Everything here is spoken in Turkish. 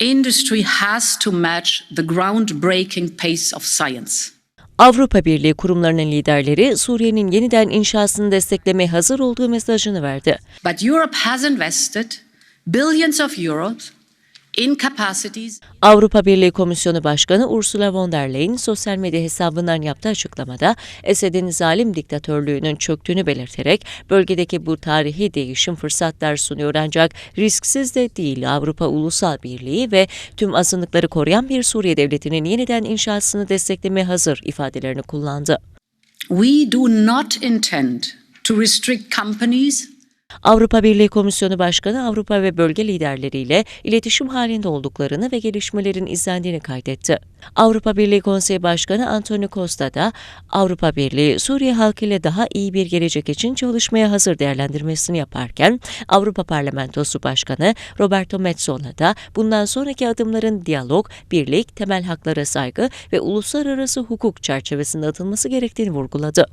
Industry has to match the groundbreaking pace of science. Avrupa Birliği kurumlarının liderleri Suriye'nin yeniden inşasını desteklemeye hazır olduğu mesajını verdi. But Europe has invested billions of euros Avrupa Birliği Komisyonu Başkanı Ursula von der Leyen sosyal medya hesabından yaptığı açıklamada Esed'in zalim diktatörlüğünün çöktüğünü belirterek bölgedeki bu tarihi değişim fırsatlar sunuyor ancak risksiz de değil Avrupa Ulusal Birliği ve tüm azınlıkları koruyan bir Suriye devletinin yeniden inşasını desteklemeye hazır ifadelerini kullandı. We do not intend to restrict companies Avrupa Birliği Komisyonu Başkanı Avrupa ve bölge liderleriyle iletişim halinde olduklarını ve gelişmelerin izlendiğini kaydetti. Avrupa Birliği Konseyi Başkanı Antonio Costa da Avrupa Birliği Suriye halkıyla daha iyi bir gelecek için çalışmaya hazır değerlendirmesini yaparken Avrupa Parlamentosu Başkanı Roberto Metsola da bundan sonraki adımların diyalog, birlik, temel haklara saygı ve uluslararası hukuk çerçevesinde atılması gerektiğini vurguladı.